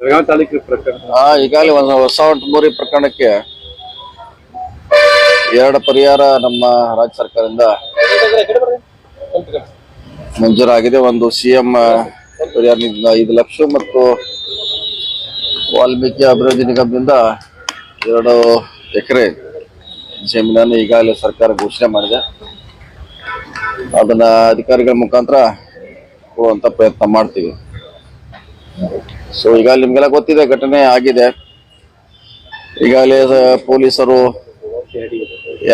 ಬೆಳಗಾವಿ ಪ್ರಕರಣ? ಆ, ಈಗಾಗಲೇ ಒಂದು ಹೊಸ ಪ್ರಕರಣಕ್ಕೆ ಎರಡು ಪರಿಹಾರ ನಮ್ಮ ರಾಜ್ಯ ಸರ್ಕಾರದಿಂದ ಮಂಜೂರಾಗಿದೆ. ಒಂದು ಸಿಎಂ ಪರಿಹಾರ ನಿಧಿಯಿಂದ ಐದು ಲಕ್ಷ ಮತ್ತು ವಾಲ್ಮೀಕಿ ಅಭಿವೃದ್ಧಿ ನಿಗಮದಿಂದ ಎರಡು ಎಕರೆ ಜಮೀನನ್ನು ಈಗಾಗಲೇ ಸರ್ಕಾರ ಘೋಷಣೆ ಮಾಡಿದೆ. ಅದನ್ನ ಅಧಿಕಾರಿಗಳ ಮುಖಾಂತರ ಕೊಡುವಂತ ಪ್ರಯತ್ನ ಮಾಡ್ತೀವಿ. ಸೊ ಈಗ ನಿಮ್ಗೆಲ್ಲ ಗೊತ್ತಿದೆ, ಘಟನೆ ಆಗಿದೆ. ಈಗಾಗಲೇ ಪೊಲೀಸರು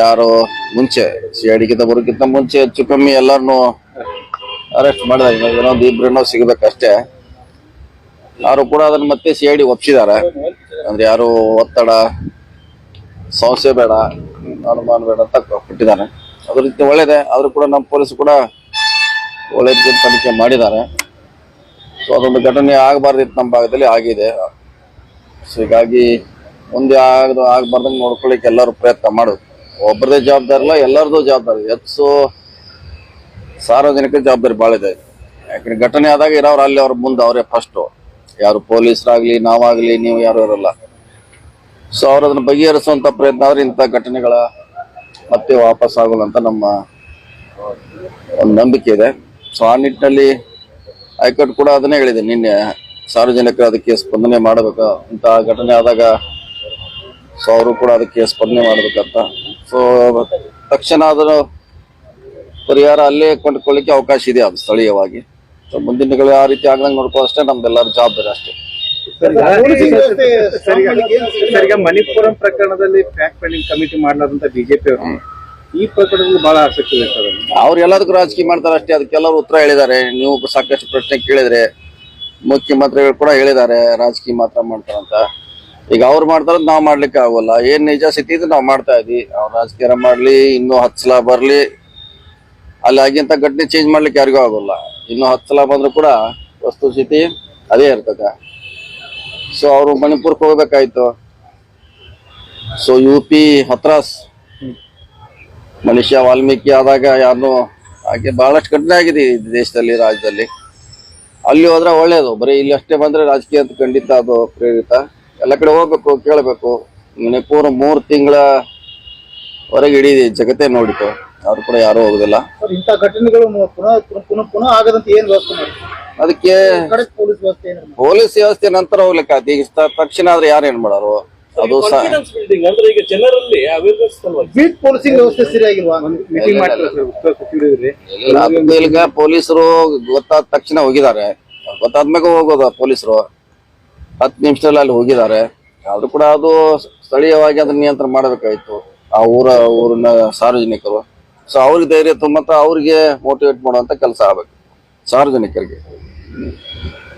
ಯಾರು ಮುಂಚೆ ಸಿ ಐ ಡಿಗಿಂತ ಬರೋಕ್ಕಿಂತ ಮುಂಚೆ ಹೆಚ್ಚು ಕಮ್ಮಿ ಎಲ್ಲರನ್ನು ಅರೆಸ್ಟ್ ಮಾಡಿದಾಗ ಇನ್ನೊಂದು ಇಬ್ರನ್ನೋ ಸಿಗಬೇಕಷ್ಟೇ. ಯಾರು ಕೂಡ ಅದನ್ನ ಮತ್ತೆ ಸಿ ಐ ಡಿ ಒಪ್ಸಿದ್ದಾರೆ. ಅಂದ್ರೆ ಯಾರು ಒತ್ತಡ ಸಮಸ್ಯೆ ಬೇಡ, ಅನುಮಾನ ಬೇಡ ಅಂತ ಕೊಟ್ಟಿದ್ದಾರೆ. ಅದ್ರ ರೀತಿ ಒಳ್ಳೇದೆ, ಆದರೂ ಕೂಡ ನಮ್ಮ ಪೊಲೀಸ್ ಕೂಡ ಒಳ್ಳೆ ತನಿಖೆ ಮಾಡಿದ್ದಾರೆ. ಸೊ ಅದೊಂದು ಘಟನೆ ಆಗಬಾರ್ದಿತ್ತು ನಮ್ಮ ಭಾಗದಲ್ಲಿ, ಆಗಿದೆ. ಸೊ ಹೀಗಾಗಿ ಮುಂದೆ ಆಗದು, ಆಗಬಾರ್ದಂಗೆ ನೋಡ್ಕೊಳ್ಳಿಕ್ಕೆ ಎಲ್ಲರೂ ಪ್ರಯತ್ನ ಮಾಡೋದು. ಒಬ್ಬರದೇ ಜವಾಬ್ದಾರಿ ಇಲ್ಲ ಎಲ್ಲರದು ಜವಾಬ್ದಾರಿ. ಹೆಚ್ಚು ಸಾರ್ವಜನಿಕ ಜವಾಬ್ದಾರಿ ಭಾಳ ಇದೆ. ಯಾಕಂದ್ರೆ ಘಟನೆ ಆದಾಗ ಇರೋರು ಅಲ್ಲಿ, ಅವ್ರ ಮುಂದೆ ಅವರೇ ಫಸ್ಟು ಯಾರು ಪೊಲೀಸರಾಗ್ಲಿ, ನಾವಾಗಲಿ, ನೀವು ಯಾರು ಇರಲ್ಲ. ಸೊ ಅವ್ರು ಅದನ್ನು ಬಗೆಹರಿಸುವಂತ ಪ್ರಯತ್ನ ಆದ್ರೆ ಇಂಥ ಘಟನೆಗಳ ಮತ್ತೆ ವಾಪಸ್ ಆಗೋಲ್ಲ ಅಂತ ನಮ್ಮ ಒಂದು ನಂಬಿಕೆ ಇದೆ. ಸೊ ಆ ನಿಟ್ಟಿನಲ್ಲಿ ಹೈಕೋರ್ಟ್ ಕೂಡ ಅದನ್ನೇ ಹೇಳಿದೆ ನಿನ್ನೆ ಸಾರ್ವಜನಿಕರು ಅದಕ್ಕೆ ಸ್ಪಂದನೆ ಮಾಡಬೇಕು ಅಂತ ಘಟನೆ ಆದಾಗ ಸೊ ಅವರು ಕೂಡ ಅದಕ್ಕೆ ಸ್ಪಂದನೆ ಮಾಡಬೇಕಂತ. ಸೊ ತಕ್ಷಣ ಅದರ ಪರಿಹಾರ ಅಲ್ಲೇ ಕೊಂಡ್ಕೊಳ್ಳಿಕ್ಕೆ ಅವಕಾಶ ಇದೆ ಅದು ಸ್ಥಳೀಯವಾಗಿ. ಸೊ ಮುಂದಿನ ದಿನಗಳು ಆ ರೀತಿ ಆಗದಂಗೆ ನೋಡ್ಕೊಳ್ಳೋ ಅಷ್ಟೇ ನಮ್ದೆಲ್ಲರ ಜವಾಬ್ದಾರಿ ಅಷ್ಟೇ. ಮಣಿಪುರಂ ಪ್ರಕರಣದಲ್ಲಿ ಫ್ಯಾಕ್ಟ್ ಫೈಂಡಿಂಗ್ ಕಮಿಟಿ ಮಾಡಲಾದಂತ ಬಿಜೆಪಿ ಅವರು. ಈ ಪ್ರಕರಣದಲ್ಲಿ ಬಹಳ ಆಸಕ್ತಿ ಇದೆ ಸರ್. ಅವ್ರು ಎಲ್ಲದಕ್ಕೂ ರಾಜಕೀಯ ಮಾಡ್ತಾರೆ ಅಷ್ಟೇ. ಅದಕ್ಕೆಲ್ಲರೂ ಉತ್ತರ ಹೇಳಿದ್ದಾರೆ. ನೀವು ಸಾಕಷ್ಟು ಪ್ರಶ್ನೆ ಕೇಳಿದ್ರೆ ಮುಖ್ಯಮಂತ್ರಿಗಳು ಕೂಡ ಹೇಳಿದ್ದಾರೆ, ರಾಜಕೀಯ ಮಾತ್ರ ಮಾಡ್ತಾರಂತ ಈಗ ಅವ್ರು ಮಾಡ್ತಾರ ನಾವು ಮಾಡ್ಲಿಕ್ಕೆ ಆಗೋಲ್ಲ. ಏನ್ ನಿಜ ಸ್ಥಿತಿ ಇದ್ರೆ ನಾವು ಮಾಡ್ತಾ ಇದ್ವಿ ಅವ್ರ ರಾಜಕೀಯ ಮಾಡ್ಲಿ, ಇನ್ನೂ ಹತ್ತು ಸಲ ಬರ್ಲಿ. ಅಲ್ಲಿ ಆಗಿಂತ ಘಟನೆ ಚೇಂಜ್ ಮಾಡ್ಲಿಕ್ಕೆ ಯಾರಿಗೂ ಆಗೋಲ್ಲ. ಇನ್ನೂ ಹತ್ತು ಸಲ ಬಂದ್ರು ಕೂಡ ವಸ್ತು ಸ್ಥಿತಿ ಅದೇ ಇರ್ತದ. ಸೊ ಅವರು ಮಣಿಪುರಕ್ಕೆ ಹೋಗ್ಬೇಕಾಯ್ತು. ಸೊ ಯು ಪಿ ಹತ್ರಾಸ್ ಮನುಷ್ಯ ವಾಲ್ಮೀಕಿ ಆದಾಗ ಯಾರನ್ನೂ ಹಾಗೆ ಬಹಳಷ್ಟು ಕಡಿಮೆ ಆಗಿದೆ ಈ ದೇಶದಲ್ಲಿ ರಾಜ್ಯದಲ್ಲಿ. ಅಲ್ಲಿ ಹೋದ್ರೆ ಒಳ್ಳೆಯದು ಬರೀ ಇಲ್ಲಿ ಅಷ್ಟೇ ಬಂದ್ರೆ ರಾಜಕೀಯ ಅಂತ ಖಂಡಿತ ಅದು ಪ್ರೇರಿತ. ಎಲ್ಲ ಕಡೆ ಹೋಗ್ಬೇಕು ಕೇಳಬೇಕು. ಮಣಿಪುರ ಮೂರು ತಿಂಗಳ ಹೊರಗೆ ಇಡೀ ಜಗತ್ತೇ ನೋಡಿತು. ಅವ್ರು ಕೂಡ ಯಾರು ಹೋಗುದಿಲ್ಲ. ಇಂಥ ಘಟನೆಗಳು ಪುನಃ ಪುನಃ- ಪುನಃ ಪುನಃ ಆಗದಂತೆ ವ್ಯವಸ್ಥೆ ಮಾಡಿ ಅದಕ್ಕೆ ಪೊಲೀಸ್ ವ್ಯವಸ್ಥೆ ನಂತರ ಹೋಗ್ಲಿಕ್ಕೆ ಈಗ ತಕ್ಷಣ ಆದ್ರೆ ಯಾರು ಏನ್ ಮಾಡೋರು? ಅದು ಬಿಲ್ಡಿಂಗ್ ಅಂದ್ರೆ ಈಗ ಜನರಲ್ಲಿ ಅವೇರ್ನೆಸ್ ಬೀಟ್ ಪೊಲೀಸಿಂಗ್ ವ್ಯವಸ್ಥೆ ಸರಿಯಾಗಿಲ್ವಾ? ಮೀಟಿಂಗ್ ಮಾಡ್ತಾರೆ ಈಗ ಪೊಲೀಸರು ಗೊತ್ತಾದ ತಕ್ಷಣ ಹೋಗಿದ್ದಾರೆ. ಗೊತ್ತಾದ್ಮೇಲೆ ಹೋಗೋದು ಪೊಲೀಸರು. ಹತ್ತು ನಿಮಿಷದಲ್ಲಿ ಅಲ್ಲಿ ಹೋಗಿದ್ದಾರೆ. ಆದ್ರೂ ಕೂಡ ಅದು ಸ್ಥಳೀಯವಾಗಿ ಅದನ್ನ ನಿಯಂತ್ರಣ ಮಾಡಬೇಕಾಯ್ತು. ಆ ಊರ ಊರಿನ ಸಾರ್ವಜನಿಕರು. ಸೊ ಅವ್ರಿಗೆ ಧೈರ್ಯ ತುಂಬ ಅವ್ರಿಗೆ ಮೋಟಿವೇಟ್ ಮಾಡುವಂತ ಕೆಲಸ ಆಗ್ಬೇಕು. ಸಾರ್ವಜನಿಕರಿಗೆ.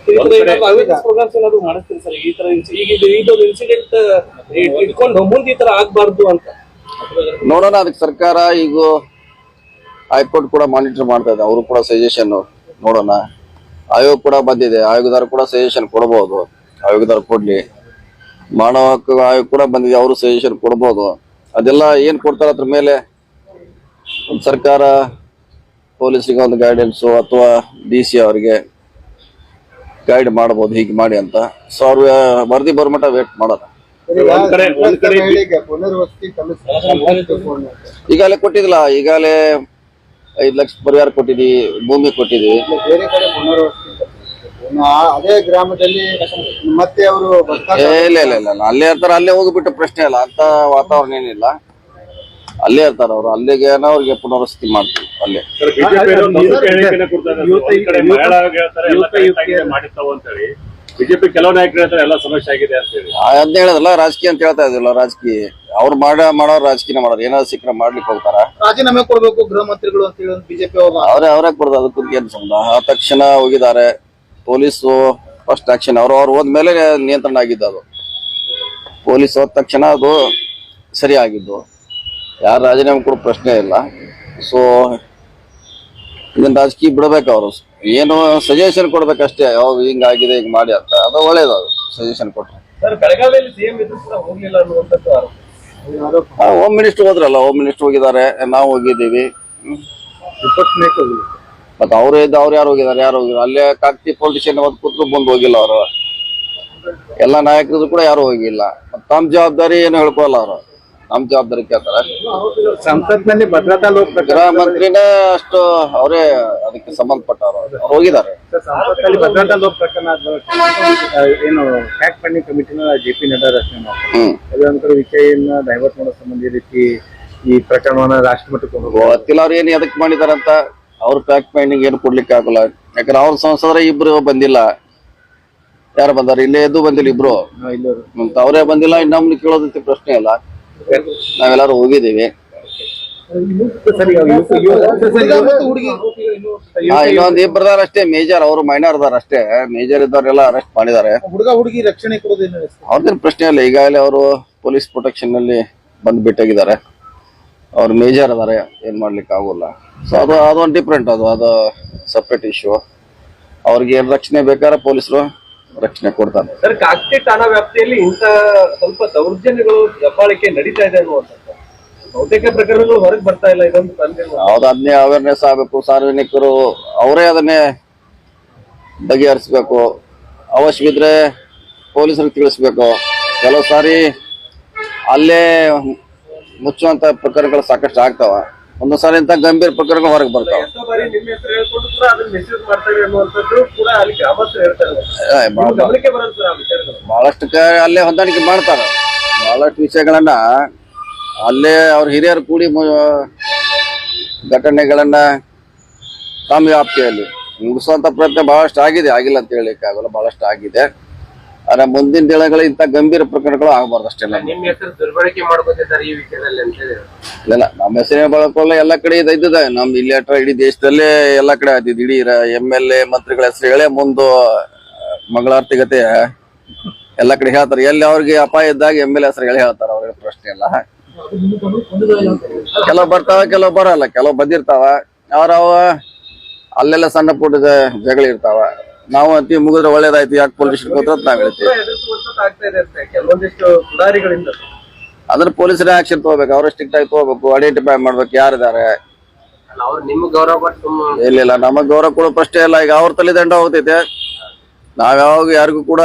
ಪ್ರೋಗ್ರಾಮ್ಸ್ ಏನಾದ್ರು ಮಾಡಿಸ್ತೀರಿ ಸರ್? ಈ ತರ ಇನ್ಸಿ- ಈಗ ಇದು ಇದೊಂದು ಇನ್ಸಿಡೆಂಟ್ ಇಟ್ಕೊಂಡು ಮುಂದೆ ಈ ತರ ಆಗ್ಬಾರ್ದು ಅಂತ. ನೋಡೋಣ ಅದಕ್ಕೆ ಸರ್ಕಾರ ಈಗ ಹೈಕೋರ್ಟ್ ಕೂಡ ಮಾನಿಟರ್ ಮಾಡ್ತಾ ಇದೆ. ಅವರು ಕೂಡ ಸಜೆಷನ್ ನೋಡೋಣ. ಆಯೋಗ ಕೂಡ ಬಂದಿದೆ. ಆಯೋಗದವರು ಕೂಡ ಸಜೆಷನ್ ಕೊಡಬಹುದು ಆಯೋಗದವ್ರು ಕೊಡ್ಲಿ. ಮಾನವ ಹಕ್ಕು ಆಯೋಗ ಕೂಡ ಬಂದಿದೆ. ಅವರು ಸಜೆಷನ್ ಕೊಡಬಹುದು ಅದೆಲ್ಲ ಏನ್ ಕೊಡ್ತಾರೆ ಅದ್ರ ಮೇಲೆ ಒಂದ್ ಸರ್ಕಾರ ಪೊಲೀಸಿಗೆ ಒಂದು ಗೈಡೆನ್ಸು ಅಥವಾ ಡಿ ಸಿ ಅವರಿಗೆ ಗೈಡ್ ಮಾಡ್ಬೋದು ಹೀಗೆ ಮಾಡಿ ಅಂತ ಸೊ ಅವ್ರು ವರದಿ ಬರ್ಮಟ ವೇಟ್ ಮಾಡೋಣ ಈಗಾಗಲೇ ಕೊಟ್ಟಿದ್ಲ ಈಗಾಗಲೇ ಐದ್ ಲಕ್ಷ ಪರಿಹಾರ ಕೊಟ್ಟಿದ್ವಿ ಭೂಮಿ ಕೊಟ್ಟಿದ್ವಿ ಬೇರೆ ಕಡೆ ಪುನರ್ವಸತಿ ಇನ್ನು ಅದೇ ಗ್ರಾಮದಲ್ಲಿ ಮತ್ತೆ ಅವರು ಇಲ್ಲ ಇಲ್ಲ ಇಲ್ಲ. ಅಲ್ಲೇ ಇರ್ತಾರ ಅಲ್ಲೇ ಹೋಗ್ಬಿಟ್ಟು ಪ್ರಶ್ನೆ ಇಲ್ಲ ಅಂತ ವಾತಾವರಣ ಏನಿಲ್ಲ ಅಲ್ಲೇ ಇರ್ತಾರ ಅವ್ರು. ಅಲ್ಲಿಗೆ ಅವ್ರಿಗೆ ಪುನರ್ವಸತಿ ಮಾಡ್ತೀವಿ ಅಲ್ಲೇ. ಸರ್ ಬಿಜೆಪಿ ಕೆಲವು ನಾಯಕರು ಹೇಳ್ತಾರೆ ಎಲ್ಲ ಸಮಸ್ಯೆ ಆಗಿದೆ ಅಂತ ಹೇಳಿ ಅದನ್ನ ಹೇಳೋದಲ್ಲ ರಾಜಕೀಯ ಅಂತ ಹೇಳ್ತಾ ಇದಿಲ್ಲ ರಾಜಕೀಯ. ಅವ್ರು ಮಾಡ ಮಾಡೋರು ರಾಜಕೀಯ ಮಾಡೋರು. ಏನಾದ್ರು ಸಿಕ್ಕರೆ ಮಾಡ್ಲಿಕ್ಕೆ ಹೋಗ್ತಾರ? ರಾಜೀನಾಮೆ ಕೊಡ್ಬೇಕು ಗೃಹ ಮಂತ್ರಿಗಳು ಅಂತ ಹೇಳಿ ಬಿಜೆಪಿ ಅವ್ರೆ ಅವರೇ ಅವರೇ ಕೊಡೋದು ಅದಕ್ಕೆ ಏನು ಸಂಬಂಧ. ಆ ತಕ್ಷಣ ಹೋಗಿದ್ದಾರೆ. ಪೊಲೀಸು ಫಸ್ಟ್ ಆಕ್ಷನ್ ಅವ್ರು ಅವ್ರು ಹೋದ್ಮೇಲೆ ನಿಯಂತ್ರಣ ಆಗಿದ್ದು ಅದು. ಪೊಲೀಸ್ ಹೋದ ತಕ್ಷಣ ಅದು ಸರಿ ಆಗಿದ್ದು ಯಾರು ರಾಜೀನಾಮೆ ಕೊಡೋ ಪ್ರಶ್ನೆ ಇಲ್ಲ. ಸೊ ಇದನ್ನ ರಾಜಕೀಯ ಬಿಡಬೇಕು ಅವರು? ಏನು ಸಜೆಷನ್ ಕೊಡ್ಬೇಕಷ್ಟೇ. ಯಾವಾಗ ಹಿಂಗಾಗಿದೆ ಹಿಂಗ್ ಮಾಡಿ ಅಂತ. ಅದು ಒಳ್ಳೇದು ಅದು ಸಜೆಷನ್ ಆರೋಪ. ಹೋಮ್ ಮಿನಿಸ್ಟರ್ ಹೋದ್ರಲ್ಲ ಹೋಮ್ ಮಿನಿಸ್ಟರ್ ಹೋಗಿದ್ದಾರೆ. ನಾವು ಹೋಗಿದ್ದೀವಿ. ಮತ್ತೆ ಅವ್ರು ಇದ್ದ ಅವ್ರು ಯಾರು ಹೋಗಿದ್ದಾರೆ? ಯಾರು ಹೋಗಿದ್ದಾರೆ? ಅಲ್ಲೇ ಕಾಕ್ತಿ ಪೊಲಿಟಿಷಿಯನ್ ಒಂದು ಕೂತ್ರು ಬಂದು ಹೋಗಿಲ್ಲ ಅವರು. ಎಲ್ಲ ನಾಯಕರು ಕೂಡ ಯಾರು ಹೋಗಿಲ್ಲ. ಮತ್ತ್ ತಮ್ಮ ಜವಾಬ್ದಾರಿ ಏನು ಹೇಳ್ಕೊಲ್ಲ ಅವರು. ನಮ್ ಜವಾಬ್ದಾರಿ ಕೇಳ್ತಾರ. ಸಂಸತ್ನಲ್ಲಿ ಭದ್ರತಾ ಲೋಕ ಗೃಹ ಮಂತ್ರಿನೇ ಅಷ್ಟು ಅವರೇ ಅದಕ್ಕೆ ಸಂಬಂಧಪಟ್ಟವರು. ಅವ್ರು ಹೋಗಿದ್ದಾರೆ. ಸಂಸತ್ನಲ್ಲಿ ಭದ್ರತಾ ಲೋಕ ಪ್ರಕರಣ ಆದ ಆ, ಏನು ಪ್ಯಾಕ್ ಫಂಡಿಂಗ್ ಕಮಿಟಿನ ಜೆ ಪಿ ನಡ್ಡಾ ರಚನೆ ಮಾಡ್ತಾರೆ ಹ್ಮ್. ಅದೊಂಥರ ಡೈವರ್ಟ್ ಮಾಡೋ ಸಂಬಂಧ ಈ ರೀತಿ ಈ ಪ್ರಕರಣವನ್ನ ರಾಷ್ಟ್ರಮಟ್ಟಕ್ಕೆ ಮಟ್ಟಕ್ಕೆ ಹೋಗ್ತಾರೆ. ಗೊತ್ತಿಲ್ಲ ಅವ್ರು ಏನ್ ಎದಕ್ ಅಂತ ಅವ್ರ ಪ್ಯಾಕ್ ಪೈಂಡಿಂಗ್ ಏನು ಕೊಡ್ಲಿಕ್ಕೆ ಆಗಲ್ಲ. ಯಾಕಂದ್ರೆ ಅವ್ರ ಸಂಸದರ ಇಬ್ರು ಬಂದಿಲ್ಲ. ಯಾರು ಬಂದಾರ? ಇಲ್ಲೇ ಎದ್ದು ಬಂದಿಲ್ಲ ಇಬ್ರು. ಅಂತ ಅವರೇ ಬಂದಿಲ್ಲ. ಇನ್ನು ನಮ್ಗೆ ಕೇಳೋದಕ್ಕೆ ಪ್ರಶ್ನೆ ಇಲ್ಲ. ನಾವೆಲ್ಲರೂ ಹೋಗಿದ್ದೀವಿ. ಇನ್ನೊಂದ್ ಇಬ್ಬರದಾರ ಅಷ್ಟೇ ಮೇಜರ್ ಅವರು ಮೈನರ್ ಅದಾರ ಅಷ್ಟೇ. ಮೇಜರ್ ಇದ್ದವರೆಲ್ಲ ಅರೆಸ್ಟ್ ಮಾಡಿದ್ದಾರೆ. ಹುಡುಗ ಹುಡುಗಿ ರಕ್ಷಣೆ ಅವ್ರದ್ದೇನು ಪ್ರಶ್ನೆ ಇಲ್ಲ ಈಗಾಗಲೇ ಅವರು ಪೊಲೀಸ್ ಪ್ರೊಟೆಕ್ಷನ್ನಲ್ಲಿ ಬಂದ್ ಬಿಟ್ಟಾಗಿದ್ದಾರೆ. ಅವ್ರು ಮೇಜರ್ ಅದಾರೆ ಏನ್ ಮಾಡ್ಲಿಕ್ಕೆ ಆಗೋಲ್ಲ. ಸೊ ಅದು ಅದೊಂದು ಡಿಫ್ರೆಂಟ್ ಅದು ಅದು ಸಪ್ರೇಟ್ ಇಶ್ಯೂ ಅವ್ರಿಗೆ ಏನ್ ರಕ್ಷಣೆ ಬೇಕಾದ್ರೆ ಪೊಲೀಸರು ರಕ್ಷಣೆ ಕೊಡ್ತಾರೆ ಸರ್ ಕಾಕತಿ ಠಾಣಾ ವ್ಯಾಪ್ತಿಯಲ್ಲಿ ಇಂತ ಸ್ವಲ್ಪ ದೌರ್ಜನ್ಯಗಳು ದಬ್ಬಾಳಿಕೆ ನಡೀತಾ ಇದೆ ಅನ್ನುವಂಥದ್ದು. ಬಹುತೇಕ ಪ್ರಕರಣಗಳು ಹೊರಗೆ ಬರ್ತಾ ಇಲ್ಲ ಇದೊಂದು ತಂದೆ ಅದನ್ನೇ ಅವೇರ್ನೆಸ್ ಆಗಬೇಕು ಸಾರ್ವಜನಿಕರು ಅವರೇ ಅದನ್ನೇ ಬಗೆಹರಿಸ್ಬೇಕು. ಅವಶ್ಯವಿದ್ರೆ ಪೊಲೀಸರಿಗೆ ತಿಳಿಸ್ಬೇಕು. ಕೆಲವು ಸಾರಿ ಅಲ್ಲೇ ಮುಚ್ಚುವಂತ ಪ್ರಕರಣಗಳು ಸಾಕಷ್ಟು ಆಗ್ತಾವ. ಒಂದೊಂದ್ ಸಾರಿ ಇಂತ ಗಂಭೀರ ಪ್ರಕರಣಗಳು ಹೊರಗೆ ಬರ್ತಾವ. ಬಹಳಷ್ಟು ಅಲ್ಲೇ ಹೊಂದಾಣಿಕೆ ಮಾಡ್ತಾರ. ಬಹಳಷ್ಟು ವಿಷಯಗಳನ್ನ ಅಲ್ಲೇ ಅವ್ರ ಹಿರಿಯರು ಕೂಡಿ ಘಟನೆಗಳನ್ನ ತಮ್ಮ ವ್ಯಾಪ್ತಿಯಲ್ಲಿ ಮುಗಿಸುವಂತ ಪ್ರಯತ್ನ ಬಹಳಷ್ಟು ಆಗಿದೆ. ಆಗಿಲ್ಲ ಅಂತ ಹೇಳಿಕ್ಕೆ ಆಗಲ್ಲ ಬಹಳಷ್ಟು ಆಗಿದೆ. ಆದ್ರೆ ಮುಂದಿನ ದಿನಗಳ ಇಂತ ಗಂಭೀರ ಪ್ರಕರಣಗಳು ಆಗಬಾರ್ದು ಅಷ್ಟೇ ನಿಮ್ಮ ಹೆಸರು ದುರ್ಬಳಕೆ ಮಾಡ್ಕೋತಿದ್ದಾರೆ ಈ ವಿಷಯದಲ್ಲಿ ಅಂತ ಹೇಳಿ ಇಲ್ಲ ನಮ್ಮ ಹೆಸರಿನ ಬಳಕೊಳ್ಳ ಎಲ್ಲ ಕಡೆ ಇದು ಇದ್ದಿದೆ. ನಮ್ ಇಲ್ಲಿ ಹತ್ರ ಇಡೀ ದೇಶದಲ್ಲೇ ಎಲ್ಲ ಕಡೆ ಆದಿದ್ದು ಇಡೀ ಎಂ ಎಲ್ ಎ ಮಂತ್ರಿಗಳ ಹೆಸರು ಹೇಳೇ ಮುಂದು ಮಂಗಳಾರತಿಗತೆ ಎಲ್ಲ ಕಡೆ ಹೇಳ್ತಾರೆ. ಎಲ್ಲಿ ಅವ್ರಿಗೆ ಅಪಾಯ ಇದ್ದಾಗ ಎಂ ಎಲ್ ಎ ಹೆಸರು ಹೇಳಿ ಹೇಳ್ತಾರೆ. ಅವ್ರಿಗೆ ಪ್ರಶ್ನೆ ಇಲ್ಲ. ಕೆಲವು ಬರ್ತಾವ ಕೆಲವು ಬರಲ್ಲ. ಕೆಲವು ಬಂದಿರ್ತಾವ. ಅವ್ರವ ಅಲ್ಲೆಲ್ಲ ಸಣ್ಣ ಪುಟ್ಟದ ಜಗಳ ಇರ್ತಾವ. ನಾವು ಅಂತೀವಿ ಮುಗಿದ್ರೆ ಒಳ್ಳೇದಾಯ್ತು ಯಾಕೆ ಪೊಲೀಸ್ ಹೋದ್ರ ನಾವ್ ಹೇಳ್ತೀವಿ. ಕೆಲವೊಂದಿಷ್ಟು ಪುಡಾರಿಗಳಿಂದ ಅದ್ರ ಪೊಲೀಸರ ಆಕ್ಷನ್ ತಗೋಬೇಕು ಅವ್ರ ಸ್ಟ್ರಿಕ್ಟ್ ಆಗಿ ತಗೋಬೇಕು ಐಡೆಂಟಿಫೈ ಮಾಡ್ಬೇಕು ಯಾರಿದ್ದಾರೆ. ಗೌರವ ಇಲ್ಲ ಇಲ್ಲ ನಮಗ್ ಗೌರವ ಕೊಡೋ ಪ್ರಶ್ನೆ ಇಲ್ಲ ಈಗ ಅವ್ರ ತಲೆ ದಂಡ ಹೋಗ್ತೈತೆ. ನಾವ್ ಯಾವಾಗ ಯಾರಿಗೂ ಕೂಡ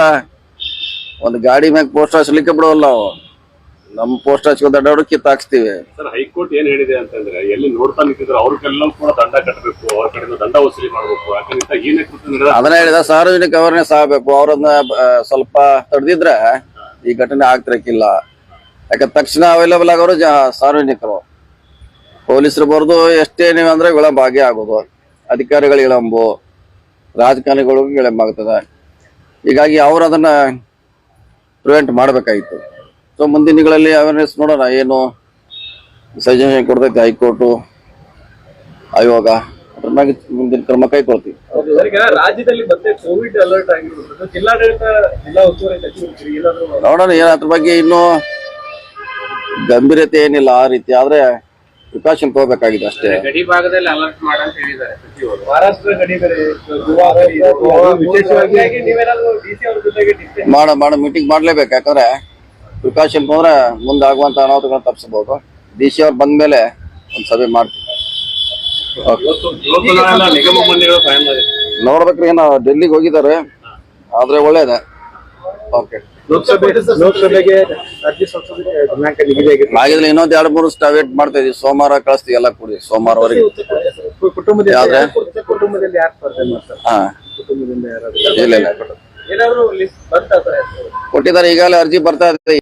ಒಂದು ಗಾಡಿ ಮ್ಯಾಗ ಪೋಸ್ಟ್ ಹಾಕ್ಸ್ಲಿಕ್ಕೆ ಬಿಡೋಲ್ಲ ನಾವು. ನಮ್ ಪೋಸ್ಟ್ ಹಚ್ಕೊಂಡ್ ದಂಡ ಕಿತ್ ಹಾಕ್ಸ್ತೀವಿ. ಸರ್ ಹೈಕೋರ್ಟ್ ಏನ್ ಹೇಳಿದೆ ಅಂತಂದ್ರೆ ಎಲ್ಲಿ ನೋಡ್ತಾ ನಿಂತಿದ್ರು ಅವ್ರಿಗೆಲ್ಲ ಕೂಡ ದಂಡ ಕಟ್ಟಬೇಕು ಅವ್ರ ಕಡೆಯಿಂದ ದಂಡ ವಸೂಲಿ ಮಾಡಬೇಕು. ಯಾಕಂದ್ರೆ ಏನೇ ಕೃತ್ಯ ನಡೆದ ಅದನ್ನ ಹೇಳಿದ ಸಾರ್ವಜನಿಕ ಅವೇರ್ನೆಸ್ ಆಗ್ಬೇಕು. ಅವ್ರನ್ನ ಸ್ವಲ್ಪ ತಡೆದಿದ್ರೆ ಈ ಘಟನೆ ಆಗ್ತಿರಕ್ಕಿಲ್ಲ ಯಾಕಂದ್ರೆ ತಕ್ಷಣ ಅವೈಲೇಬಲ್ ಆಗೋರು ಜ ಸಾರ್ವಜನಿಕರು. ಪೊಲೀಸರು ಬರ್ದು ಎಷ್ಟೇ ನೀವು ಅಂದ್ರೆ ವಿಳಂಬ ಆಗೇ ಆಗೋದು. ಅಧಿಕಾರಿಗಳ ವಿಳಂಬು ರಾಜಕಾರಣಿಗಳಿಗೂ ವಿಳಂಬ ಆಗ್ತದೆ. ಹೀಗಾಗಿ ಅವರು ಅದನ್ನ ಪ್ರಿವೆಂಟ್ ಮಾಡಬೇಕಾಗಿತ್ತು ಸೊ ಮುಂದಿನ ದಿನಗಳಲ್ಲಿ ಅವೇರ್ನೆಸ್ ನೋಡೋಣ. ಏನು ಸಜೆಷನ್ ಕೊಡ್ತೈತೆ ಹೈಕೋರ್ಟು ಆಯೋಗ? ಅದ್ರ ಮ್ಯಾಗೆ ಮುಂದಿನ ಕ್ರಮ ಕೈಗೊಳ್ತೀವಿ ಈಗ ರಾಜ್ಯದಲ್ಲಿ ಮತ್ತೆ ಕೋವಿಡ್ ಅಲರ್ಟ್ ಆಗಿರೋದು ಜಿಲ್ಲಾಡಳಿತ ಜಿಲ್ಲಾ ಉಸ್ತುವಾರಿ ಸಚಿವರು ಏನಾದ್ರು ನೋಡೋಣ ಏನು ಅದ್ರ ಬಗ್ಗೆ ಇನ್ನೂ ಗಂಭೀರತೆ ಏನಿಲ್ಲ ಆ ರೀತಿ ಆದ್ರೆ ಪ್ರಿಕಾಷನ್ ತಗೋಬೇಕಾಗಿದೆ ಅಷ್ಟೇ. ಗಡಿ ಭಾಗದಲ್ಲಿ ಅಲರ್ಟ್ ಮಾಡಂತ ಹೇಳಿದ್ದಾರೆ ಸಚಿವರು. ಮಹಾರಾಷ್ಟ್ರ ಗಡಿ ಬೇರೆ ಗೋವಾ ಗಡಿ ಇದೆ. ವಿಶೇಷವಾಗಿ ಹಾಗಾಗಿ ನೀವೇನಾದ್ರು ಡಿ ಸಿ ಅವ್ರ ಜೊತೆಗೆ discuss ಮಾಡ ಮಾಡ ಮೀಟಿಂಗ್ ಮಾಡ್ಲೇಬೇಕು. ಯಾಕಂದ್ರೆ ಪ್ರಿಕಾಷನ್ ಹೋದ್ರೆ ಮುಂದೆ ಆಗುವಂತ ಅನಾಹುತಗಳನ್ನ ತಪ್ಪಿಸಬಹುದು. ಡಿ ಸಿ ಅವ್ರು ಬಂದ್ಮೇಲೆ ಒಂದ್ ಸಭೆ ಮಾಡ್ತೀವಿ. ನೋಡ್ಬೇಕ್ರಿ ಏನೋ ಡೆಲ್ಲಿಗೆ ಹೋಗಿದ್ದಾರೆ. ಆದ್ರೆ ಒಳ್ಳೇದೆ. ಓಕೆ. ಲೋಕಸಭೆ ಲೋಕಸಭೆಗೆ ಆಗಿದ್ರೆ ಇನ್ನೊಂದ್ ಎರಡ್ ಮೂರು ವೇಟ್ ಮಾಡ್ತಾ ಇದೀವಿ. ಸೋಮವಾರ ಕಳಿಸ್ತೀವಿ ಎಲ್ಲ ಕೂಡಿ. ಸೋಮವಾರವರೆಗೆ. ಕುಟುಂಬದಲ್ಲಿ? ಯಾರು- ಕುಟುಂಬದಲ್ಲಿ ಯಾರು ಸ್ಪರ್ಧೆ ಮಾಡ್ತಾರೆ? ಹಾ. ಕುಟುಂಬದಿಂದ ಯಾರಾದ್ರೂ ಇಲ್ಲ ಇಲ್ಲ. ಕೊಟ್ಟಿದ್ದಾರೆ ಈಗಾಗಲೇ ಅರ್ಜಿ ಬರ್ತಾ ಇದೆ.